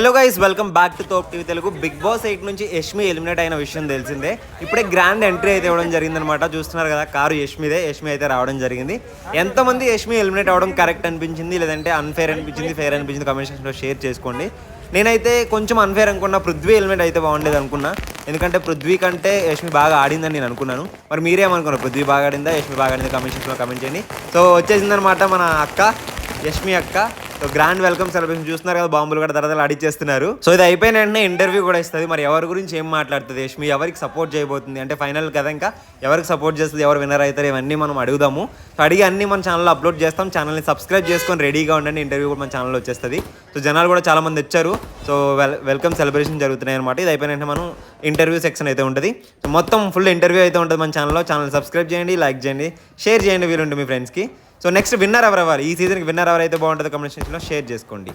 Hello guys welcome back to Thop TV Telugu Bigg Boss eight నుంచి Yashmi eliminate అయిన విషయం తెలిసిందే. ఇప్పుడే గ్రాండ్ ఎంట్రీ అయితే ఇవ్వడం జరిగిందనమాట చూస్తున్నారు కదా కారు యష్మిదే యష్మి అయితే రావడం జరిగింది. ఎంతమంది యష్మి ఎలిమినేట్ అవ్వడం కరెక్ట్ అనిపించింది? లేదంటే అన్ఫేర్ అనిపించింది? ఫేర్ అనిపించింది? కమెంట్ సెక్షన్లో షేర్ చేసుకోండి. నేనైతే కొంచెం అన్ఫేర్ అనుకున్నా. పృథ్వీ ఎలిమినేట్ అయితే బాగుండేది అనుకున్నా. ఎందుకంటే పృథ్వీ కంటే యష్మి బాగా ఆడిందని నేను అనుకున్నాను. మరి మీరేమనుకున్నారు? పృథ్వీ బాగా ఆడిందా? యష్మి బాగా ఆడిందా? కమెంట్ సెక్షన్లో కమెంట్ చేయండి. సో వచ్చేసిందనమాట మన అక్క యష్మి అక్క. సో గ్రాండ్ వెల్కమ్ సెలబ్రేషన్ చూస్తున్నారు కదా బాంబులు కూడా తర్వాత అడిచేస్తున్నారు సో ఇది అయిపోయిన వెంటనే ఇంటర్వ్యూ కూడా ఇస్తుంది. మరి ఎవరి గురించి ఏం మాట్లాడుతుంది యష్మి? ఎవరికి సపోర్ట్ చేయబోతుంది? అంటే ఫైనల్ కదా ఇంకా? ఎవరికి సపోర్ట్ చేస్తుంది ఎవరు విన్నర్ అవుతారు? ఇవన్నీ మనం అడుగుదాము. సో అడిగి అన్ని మన ఛానల్లో అప్లోడ్ చేస్తాం. ఛానల్ని సబ్స్క్రైబ్ చేసుకొని రెడీగా ఉండండి. ఇంటర్వ్యూ కూడా మన ఛానల్లో వచ్చేస్తుంది. సో జనాలు కూడా చాలా మంది వచ్చారు. సో వెల్ వెల్కమ్ సెలబ్రేషన్ జరుగుతున్నాయి అనమాట ఇది అయిపోయిన వెంటనే మనం ఇంటర్వ్యూ సెక్షన్ అయితే ఉంటుంది. సో మొత్తం ఫుల్ ఇంటర్వ్యూ అయితే ఉంటుంది మన ఛానల్లో ఛానల్ సబ్స్క్రైబ్ చేయండి లైక్ చేయండి షేర్ చేయండి వీలుంటే మీ ఫ్రెండ్స్కి సో నెక్స్ట్ విన్నర్ ఎవరెవరు? ఈ సీజన్కి విన్నర్ ఎవరైతే బాగుంటుందో కమెంట్ సెక్షన్లో షేర్ చేసుకోండి.